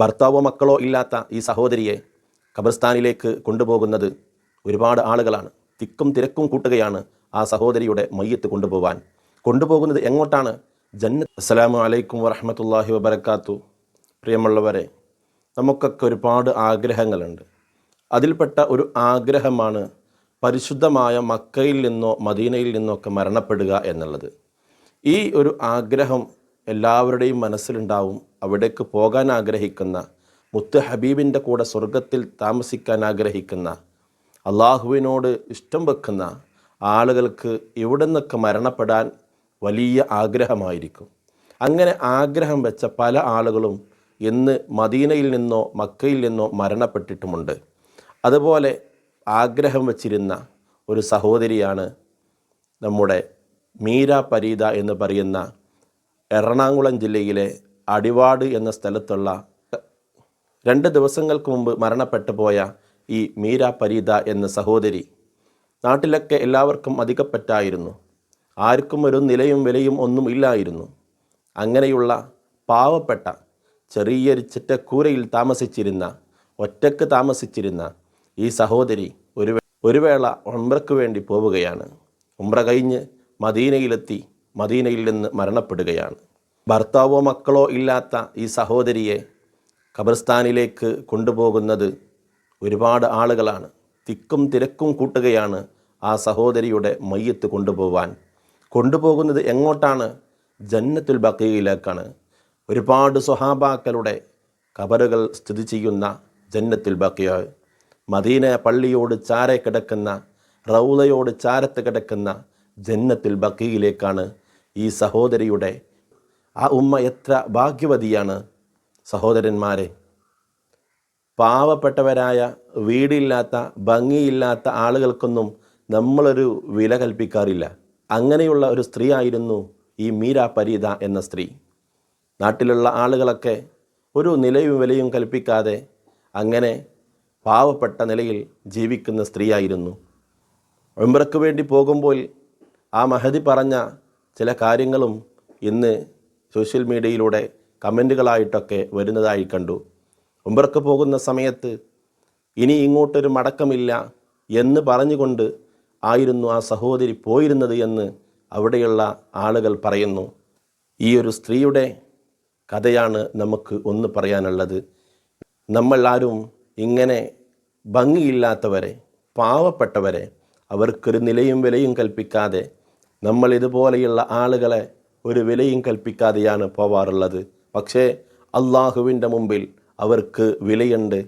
ഭർത്താവോ മക്കളോ ഇല്ലാത്ത ഈ സഹോദരിയെ ഖബർസ്ഥാനിലേക്ക് കൊണ്ടുപോകുന്നത് ഒരുപാട് ആളുകളാണ്. തിക്കും തിരക്കും കൂട്ടുകയാണ് ആ സഹോദരിയുടെ മയ്യത്ത് കൊണ്ടുപോകാൻ കൊണ്ടുപോകുന്നത് എങ്ങോട്ടാണ്? ജന്ന അസ്സലാമു അലൈക്കും വറഹമത്തല്ലാഹി വബർക്കാത്തു പ്രിയമുള്ളവരെ നമുക്കൊക്കെ ഒരുപാട് ആഗ്രഹങ്ങളുണ്ട്. അതിൽപ്പെട്ട ഒരു ആഗ്രഹമാണ് പരിശുദ്ധമായ മക്കയിൽ നിന്നോ മദീനയിൽ നിന്നോ ഒക്കെ മരണപ്പെടുക എന്നുള്ളത്. ഈ ഒരു ആഗ്രഹം എല്ലാവരുടെയും മനസ്സിലുണ്ടാവും അവിടേക്ക് പോകാൻ ആഗ്രഹിക്കുന്ന മുത്ത് ഹബീബിന്റെ കൂടെ സ്വർഗത്തിൽ താമസിക്കാൻ ആഗ്രഹിക്കുന്ന അള്ളാഹുവിനോട് ഇഷ്ടം വെക്കുന്ന ആളുകൾക്ക് ഇവിടെ നിന്നൊക്കെ മരണപ്പെടാൻ വലിയ ആഗ്രഹമായിരിക്കും. അങ്ങനെ ആഗ്രഹം വെച്ച പല ആളുകളും ഇന്ന് മദീനയിൽ നിന്നോ മക്കയിൽ നിന്നോ മരണപ്പെട്ടിട്ടുമുണ്ട്. അതുപോലെ ആഗ്രഹം വച്ചിരുന്ന ഒരു സഹോദരിയാണ് നമ്മുടെ മീര പരീത എന്ന് പറയുന്ന എറണാകുളം ജില്ലയിലെ അടിവാട് എന്ന സ്ഥലത്തുള്ള രണ്ട് ദിവസങ്ങൾക്ക് മുമ്പ് മരണപ്പെട്ടു പോയ ഈ മീര പരീത എന്ന സഹോദരി നാട്ടിലൊക്കെ എല്ലാവർക്കും അധികപ്പറ്റായിരുന്നു ആർക്കും ഒരു നിലയും വിലയും ഒന്നും ഇല്ലായിരുന്നു. അങ്ങനെയുള്ള പാവപ്പെട്ട ചെറിയൊരു ചിറ്റക്കൂരയിൽ താമസിച്ചിരുന്ന ഒറ്റയ്ക്ക് താമസിച്ചിരുന്ന ഈ സഹോദരി ഒരു ഒരു വേള ഉംറയ്ക്ക് വേണ്ടി പോവുകയാണ്. ഉംറ കഴിഞ്ഞ് മദീനയിലെത്തി. മദീനയിൽ നിന്ന് മരണപ്പെടുകയാണ്. ഭർത്താവോ മക്കളോ ഇല്ലാത്ത ഈ സഹോദരിയെ ഖബർസ്ഥാനിലേക്ക് കൊണ്ടുപോകുന്നത് ഒരുപാട് ആളുകളാണ്. തിക്കും തിരക്കും കൂട്ടുകയാണ് ആ സഹോദരിയുടെ മയ്യത്ത് കൊണ്ടുപോകാൻ കൊണ്ടുപോകുന്നത് എങ്ങോട്ടാണ്? ജന്നത്തുൽ ബക്കയിലേക്കാണ് ഒരുപാട് സ്വഹാബാക്കളുടെ കബറുകൾ സ്ഥിതി ചെയ്യുന്ന ജന്നത്തുൽ ബക്കിയ മദീന പള്ളിയോട് ചാരെ കിടക്കുന്ന റൗലയോട് ചാരത്ത് കിടക്കുന്ന ജന്നത്തുൽ ബക്കിയിലേക്കാണ് ഈ സഹോദരിയുടെ ആ ഉമ്മ എത്ര ഭാഗ്യവതിയാണ് സഹോദരന്മാരെ. പാവപ്പെട്ടവരായ വീടില്ലാത്ത ഭംഗിയില്ലാത്ത ആളുകൾക്കൊന്നും നമ്മളൊരു വില കൽപ്പിക്കാറില്ല. അങ്ങനെയുള്ള ഒരു സ്ത്രീ ആയിരുന്നു ഈ മീര പരീത എന്ന സ്ത്രീ. നാട്ടിലുള്ള ആളുകളൊക്കെ ഒരു നിലയും വിലയും കൽപ്പിക്കാതെ അങ്ങനെ പാവപ്പെട്ട നിലയിൽ ജീവിക്കുന്ന സ്ത്രീയായിരുന്നു. ഉംറയ്ക്ക് വേണ്ടി പോകുമ്പോൾ ആ മഹതി പറഞ്ഞ ചില കാര്യങ്ങളും ഇന്ന് സോഷ്യൽ മീഡിയയിലൂടെ കമന്റുകളായിട്ടൊക്കെ വരുന്നതായി കണ്ടു. ഉംറയ്ക്ക് പോകുന്ന സമയത്ത് ഇനി ഇങ്ങോട്ടൊരു മടക്കമില്ല എന്ന് പറഞ്ഞുകൊണ്ട് ആയിരുന്നു ആ സഹോദരി പോയിരുന്നത് എന്ന് അവിടെയുള്ള ആളുകൾ പറയുന്നു. ഈ ഒരു സ്ത്രീയുടെ കഥയാണ് നമുക്ക് ഒന്ന് പറയാനുള്ളത്. നമ്മൾ ആരും ഇങ്ങനെ ഭംഗിയില്ലാത്തവരെ പാവപ്പെട്ടവരെ അവർക്കൊരു നിലയും വിലയും കൽപ്പിക്കാതെ നമ്മൾ ഇതുപോലെയുള്ള ആളുകളെ ഒരു വിലയും കൽപ്പിക്കാതെയാണ് പോവാറുള്ളത്. പക്ഷേ അള്ളാഹുവിന്റെ മുമ്പിൽ അവർക്ക് വിലയുണ്ട്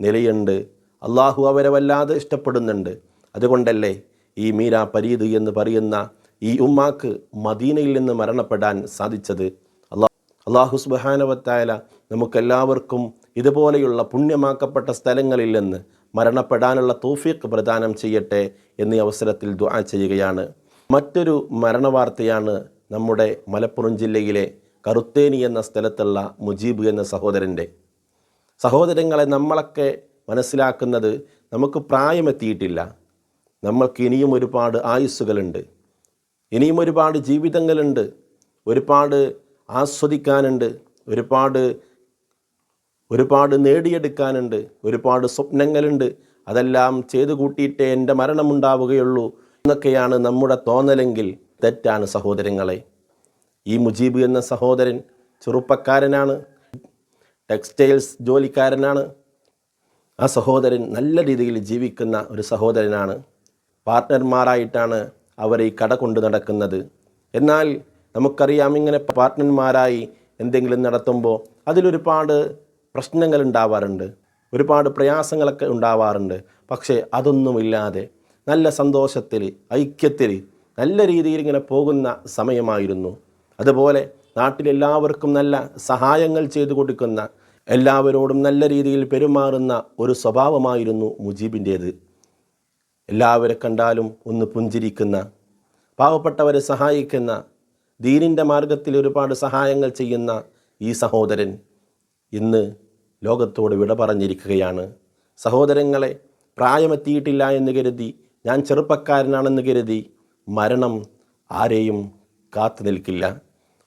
നിലയുണ്ട്. അള്ളാഹു അവരെ വല്ലാതെ ഇഷ്ടപ്പെടുന്നുണ്ട്. അതുകൊണ്ടല്ലേ ഈ മീര പരീത് എന്ന് പറയുന്ന ഈ ഉമ്മാക്ക് മദീനയിൽ നിന്ന് മരണപ്പെടാൻ സാധിച്ചത്? അള്ളാഹ് അള്ളാഹു സുബാനവത്തായാല നമുക്കെല്ലാവർക്കും ഇതുപോലെയുള്ള പുണ്യമാക്കപ്പെട്ട സ്ഥലങ്ങളിൽ നിന്ന് മരണപ്പെടാനുള്ള തോഫീക്ക് പ്രദാനം ചെയ്യട്ടെ എന്നീ അവസരത്തിൽ ദുആ ചെയ്യുകയാണ്. മറ്റൊരു മരണവാർത്തയാണ് നമ്മുടെ മലപ്പുറം ജില്ലയിലെ കറുത്തേനി എന്ന സ്ഥലത്തുള്ള മുജീബ് എന്ന സഹോദരന്റെ. സഹോദരങ്ങളെ നമ്മളൊക്കെ മനസ്സിലാക്കുന്നത് നമുക്ക് പ്രായമെത്തിയിട്ടില്ല. നമ്മൾക്ക് ഇനിയും ഒരുപാട് ആയുസ്സുകളുണ്ട്. ഇനിയും ഒരുപാട് ജീവിതങ്ങളുണ്ട്. ഒരുപാട് ആസ്വദിക്കാനുണ്ട്. ഒരുപാട് ഒരുപാട് നേടിയെടുക്കാനുണ്ട്. ഒരുപാട് സ്വപ്നങ്ങളുണ്ട്. അതെല്ലാം ചെയ്തു കൂട്ടിയിട്ടേ എന്റെ മരണമുണ്ടാവുകയുള്ളൂ. എന്നൊക്കെയാണ് നമ്മുടെ തോന്നലെങ്കിൽ തെറ്റാണ് സഹോദരങ്ങളെ. ഈ മുജീബ് എന്ന സഹോദരൻ ചെറുപ്പക്കാരനാണ് ടെക്സ്റ്റൈൽസ് ജോലിക്കാരനാണ്. ആ സഹോദരൻ നല്ല രീതിയിൽ ജീവിക്കുന്ന ഒരു സഹോദരനാണ്. പാർട്ട്ണർമാരായിട്ടാണ് അവർ ഈ കട കൊണ്ടു നടക്കുന്നത്. എന്നാൽ നമുക്കറിയാം ഇങ്ങനെ പാർട്ട്ണർമാരായി എന്തെങ്കിലും നടത്തുമ്പോൾ അതിലൊരുപാട് പ്രശ്നങ്ങൾ ഉണ്ടാവാറുണ്ട്. ഒരുപാട് പ്രയാസങ്ങളൊക്കെ ഉണ്ടാവാറുണ്ട്. പക്ഷേ അതൊന്നുമില്ലാതെ നല്ല സന്തോഷത്തിൽ ഐക്യത്തിൽ നല്ല രീതിയിൽ ഇങ്ങനെ പോകുന്ന സമയമായിരുന്നു. അതുപോലെ നാട്ടിലെല്ലാവർക്കും നല്ല സഹായങ്ങൾ ചെയ്തു കൊടുക്കുന്ന എല്ലാവരോടും നല്ല രീതിയിൽ പെരുമാറുന്ന ഒരു സ്വഭാവമായിരുന്നു മുജീബിന്റേത്. എല്ലാവരെ കണ്ടാലും ഒന്ന് പുഞ്ചിരിക്കുന്ന പാവപ്പെട്ടവരെ സഹായിക്കുന്ന ദീനിന്റെ മാർഗത്തിൽ ഒരുപാട് സഹായങ്ങൾ ചെയ്യുന്ന ഈ സഹോദരൻ ഇന്ന് ലോകത്തോട് വിട പറഞ്ഞിരിക്കുകയാണ്. സഹോദരങ്ങളെ പ്രായമെത്തിയിട്ടില്ല എന്ന് കരുതി ഞാൻ ചെറുപ്പക്കാരനാണെന്ന് കരുതി മരണം ആരെയും കാത്തു നിൽക്കില്ല.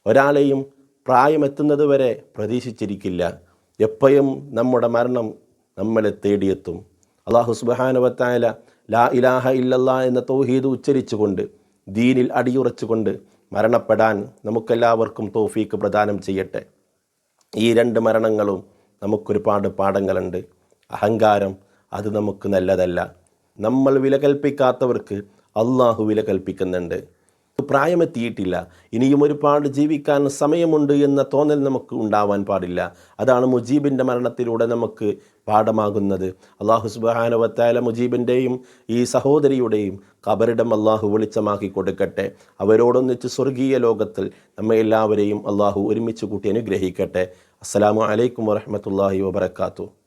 ഒരാളെയും പ്രായമെത്തുന്നത് വരെ പ്രതീക്ഷിച്ചിരിക്കില്ല. എപ്പോഴും നമ്മുടെ മരണം നമ്മളെ തേടിയെത്തും. അള്ളാഹു സുബാനുവത്തായ ലാ ഇലാഹ ഇല്ലല്ലാ എന്ന തൗഹീദ് ഉച്ചരിച്ചുകൊണ്ട് ദീനിൽ അടിയുറച്ചുകൊണ്ട് മരണപ്പെടാൻ നമുക്കെല്ലാവർക്കും തോഫീക്ക് പ്രദാനം ചെയ്യട്ടെ. ഈ രണ്ട് മരണങ്ങളും നമുക്കൊരുപാട് പാഠങ്ങളുണ്ട്. അഹങ്കാരം അത് നമുക്ക് നല്ലതല്ല. നമ്മൾ വില കൽപ്പിക്കാത്തവർക്ക് അള്ളാഹു വില കൽപ്പിക്കുന്നുണ്ട്. പ്രായമെത്തിയിട്ടില്ല. ഇനിയും ഒരുപാട് ജീവിക്കാൻ സമയമുണ്ട് എന്ന തോന്നൽ നമുക്ക് ഉണ്ടാവാൻ പാടില്ല. അതാണ് മുജീബിന്റെ മരണത്തിലൂടെ നമുക്ക് പാഠമാകുന്നത്. അള്ളാഹു സുബാനവത്തായ മുജീബിന്റെയും ഈ സഹോദരിയുടെയും കബറിടം അള്ളാഹു വെളിച്ചമാക്കി കൊടുക്കട്ടെ. അവരോടൊന്നിച്ച് സ്വർഗീയ ലോകത്തിൽ നമ്മെ എല്ലാവരെയും അള്ളാഹു ഒരുമിച്ച് കൂട്ടി അനുഗ്രഹിക്കട്ടെ. അസ്സാം വലൈക്കും വരഹമത്തല്ലാഹി വബർക്കാത്തു